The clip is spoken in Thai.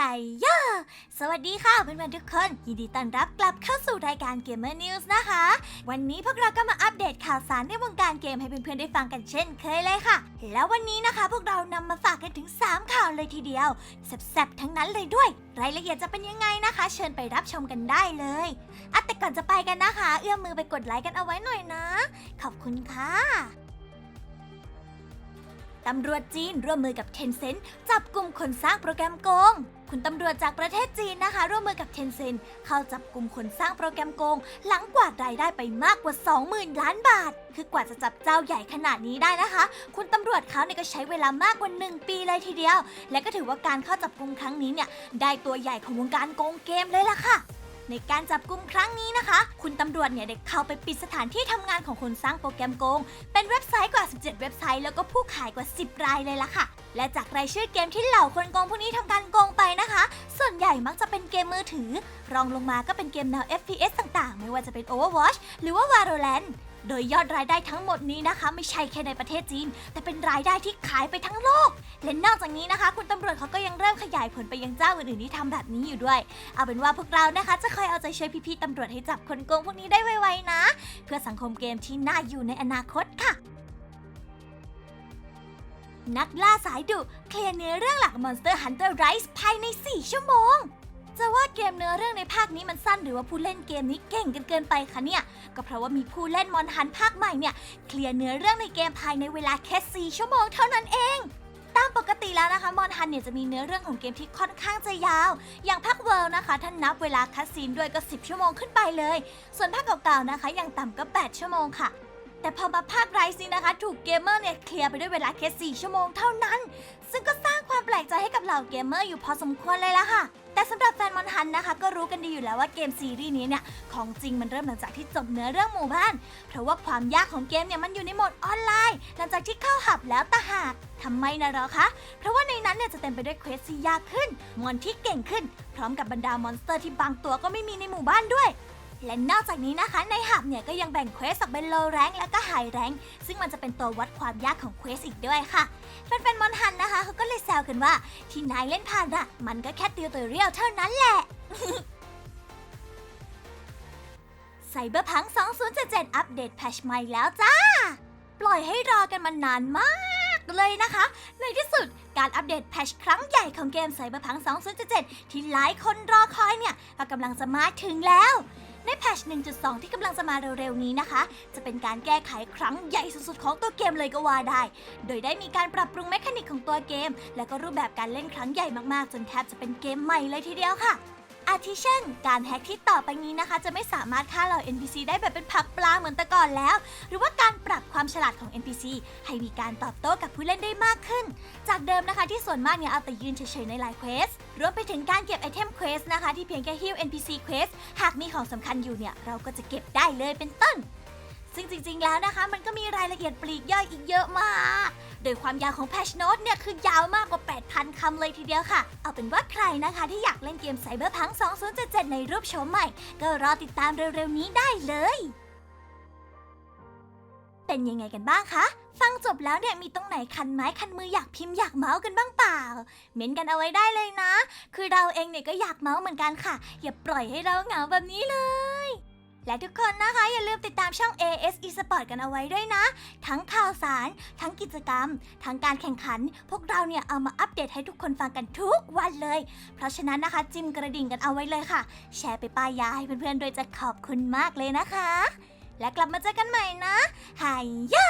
ไฮย่าสวัสดีค่ะเพื่อนๆทุกคน ยินดีต้อนรับกลับเข้าสู่รายการ Gamer News นะคะ วันนี้พวกเราก็มาอัปเดตข่าวสารในวงการเกมให้เพื่อนๆได้ฟังกันเช่นเคยเลยค่ะ แล้ววันนี้นะคะ พวกเรานำมาฝากกันถึง 3 ข่าวเลยทีเดียวแซ่บๆทั้งนั้นเลยด้วย รายละเอียดจะเป็นยังไงนะคะ เชิญไปรับชมกันได้เลยอะแต่ก่อนจะไปกันนะคะ เอื้อมมือไปกดไลค์กันเอาไว้หน่อยนะ ขอบคุณค่ะ ตำรวจจีนร่วมมือกับ Tencent จับกลุ่มคนสร้างโปรแกรมโกง คุณตำรวจจากประเทศจีนนะคะ ร่วมมือกับ Tencent เข้าจับกลุ่มคนสร้างโปรแกรมโกง หลังกวาดรายได้ไปมากกว่า 20,000 ล้านบาท คือกว่าจะจับเจ้าใหญ่ขนาดนี้ได้นะคะ คุณตำรวจเขาเนี่ยก็ใช้เวลามากกว่า 1 ปีเลยทีเดียว และก็ถือว่าการเข้าจับกลุ่มครั้งนี้เนี่ยได้ตัวใหญ่ของวงการโกงเกมเลยล่ะค่ะ ในการจับกลุ่มครั้งนี้นะคะ คุณตำรวจเนี่ยได้เข้าไปปิดสถานที่ทำงานของคนสร้างโปรแกรมโกง เป็นเว็บไซต์กว่า 17 เว็บไซต์แล้วก็ผู้ขายกว่า 10 รายเลยล่ะค่ะ และจากรายชื่อเกมที่เหล่าคนโกงพวกนี้ทำการโกงไปนะคะ ส่วนใหญ่มักจะเป็นเกมมือถือ รองลงมาก็เป็นเกมแนว FPS ต่างๆ ไม่ว่าจะเป็น Overwatch หรือว่า Valorant โดยยอดรายได้ทั้งหมดนี้นะคะ ไม่ใช่แค่ในประเทศจีน แต่เป็นรายได้ที่ขายไปทั้งโลก และนอกจากนี้นะคะ คุณตำรวจเขาก็ยังเริ่มขยายผลไปยังเจ้าอื่นๆที่ทำแบบนี้อยู่ด้วย เอาเป็นว่าพวกเรานะคะ จะคอยเอาใจช่วยพี่ๆตำรวจให้จับคนโกงพวกนี้ได้ไวๆนะ เพื่อสังคมเกมที่น่าอยู่ในอนาคตค่ะ นักล่าสายดุเคลียร์เนื้อเรื่องหลัก Monster Hunter Rise ภายใน 4 ชั่วโมง จะว่าเกมเนื้อเรื่องในภาคนี้มันสั้นหรือว่าผู้เล่นเกมนี้เก่งกันเกินไปคะเนี่ย ก็เพราะว่ามีผู้เล่นมอนฮันภาคใหม่เนี่ยเคลียร์เนื้อเรื่องในเกมภายในเวลาแค่4ชั่วโมงเท่านั้นเองตามปกติแล้วนะคะมอนฮันเนี่ยจะมีเนื้อเรื่องของเกมที่ค่อนข้างจะยาว อย่างภาคเวิลด์นะคะท่านนับเวลาคัดซีนด้วยก็ 10 ชั่วโมงขึ้นไปเลย ส่วนภาคเก่าๆนะคะอย่างต่ำก็ 8 ชั่วโมงค่ะ แต่พอมาภาคไรซ์นี้นะคะ ถูกเกมเมอร์เนี่ยเคลียร์ไปด้วยเวลาแค่4ชั่วโมงเท่านั้น ซึ่งก็สร้างความแปลกใจให้กับเหล่าเกมเมอร์อยู่พอสมควรเลยละค่ะ แต่สำหรับแฟนมอนฮันนะคะ ก็รู้กันดีอยู่แล้วว่าเกมซีรีส์นี้เนี่ยของจริงมันเริ่มหลังจากที่จบเนื้อเรื่องหมู่บ้าน เพราะว่าความยากของเกมเนี่ยมันอยู่ในโหมดออนไลน์ หลังจากที่เข้าหับแล้วตะหากทำไมนะเหรอคะ เพราะว่าในนั้นเนี่ยจะเต็มไปด้วยเควสที่ยากขึ้น มอนที่เก่งขึ้น พร้อมกับบรรดามอนสเตอร์ที่บางตัวก็ไม่มีในหมู่บ้านด้วย และนอกจากนี้นะคะในหับเนี่ยก็ยังแบ่งเควสออกเป็นโลแรงและก็ไฮแรงซึ่งมันจะเป็นตัววัดความยากของเควสอีกด้วยค่ะแฟนๆมอนฮันนะคะเขาก็เลยแซวกันว่าที่นายเล่นผ่านอะมันก็แค่ติวตัวเรียวเท่านั้นแหละไซเบอร์พัง 2077 อัปเดตแพชใหม่แล้วจ้า ปล่อยให้รอกันมานานมาก เลยนะคะ ในที่สุดการอัปเดตแพชครั้งใหญ่ของเกมไซเบอร์พัง2077 ที่หลายคนรอคอยเนี่ย ก็กำลังจะมาถึงแล้ว ในแพช 1.2 ที่กำลังจะมาเร็วๆ นี้นะคะ จะเป็นการแก้ไขครั้งใหญ่สุดๆ ของตัวเกมเลยก็ว่าได้ โดยได้มีการปรับปรุงเมคานิกของตัวเกม และก็รูปแบบการเล่นครั้งใหญ่มากๆ จนแทบจะเป็นเกมใหม่เลยทีเดียวค่ะ อาทิเช่น การแฮ็กที่ต่อไปนี้นะคะ จะไม่สามารถฆ่าเหล่า NPC ได้แบบเป็นผักปลาเหมือนแต่ก่อนแล้ว หรือว่าการปรับความฉลาดของ NPC ให้มีการตอบโต้กับผู้เล่นได้มากขึ้น จากเดิมนะคะที่ส่วนมากเนี่ยเอาแต่ยืนเฉยๆในไลน์เควสรวมไปถึงการเก็บไอเทมเควสนะคะที่เพียงแค่ฮิ้ว NPC เควสหากมีของสำคัญอยู่เนี่ยเราก็จะเก็บได้เลยเป็นต้น ซึ่งจริงๆแล้วนะคะ มันก็มีรายละเอียดปลีกย่อยอีกเยอะมาก ดยความยาวของแพชโน t เนี่ยคือยาวมากกว่า 8,000 คำเลยทีเดียวค่ะ เอาเป็นว่าใครนะคะที่อยากเล่นเกมไซเบอร์พัง 2077 ในรูปโฉมใหม่ ก็รอติดตามเร็วๆนี้ได้เลย เป็นยังไงกันบ้างคะ ฟังจบแล้วเนี่ยมีตรงไหนคันไม้คันมืออยากพิมพ์อยากเมาส์กันบ้างเปล่า เม้นกันเอาไว้ได้เลยนะ คือเราเองเนี่ยก็อยากเมาส์เหมือนกันค่ะ อย่าปล่อยให้เราเหงาแบบนี้เลย และทุกคนนะคะอย่าลืมติดตามช่อง AS eSport กันเอาไว้ด้วยนะ ทั้งข่าวสาร ทั้งกิจกรรม ทั้งการแข่งขัน พวกเราเนี่ยเอามาอัปเดตให้ทุกคนฟังกันทุกวันเลย เพราะฉะนั้นนะคะจิ้มกระดิ่งกันเอาไว้เลยค่ะ แชร์ไปป้ายยาให้เพื่อนๆโดยจะขอบคุณมากเลยนะคะ และกลับมาเจอกันใหม่นะหายยา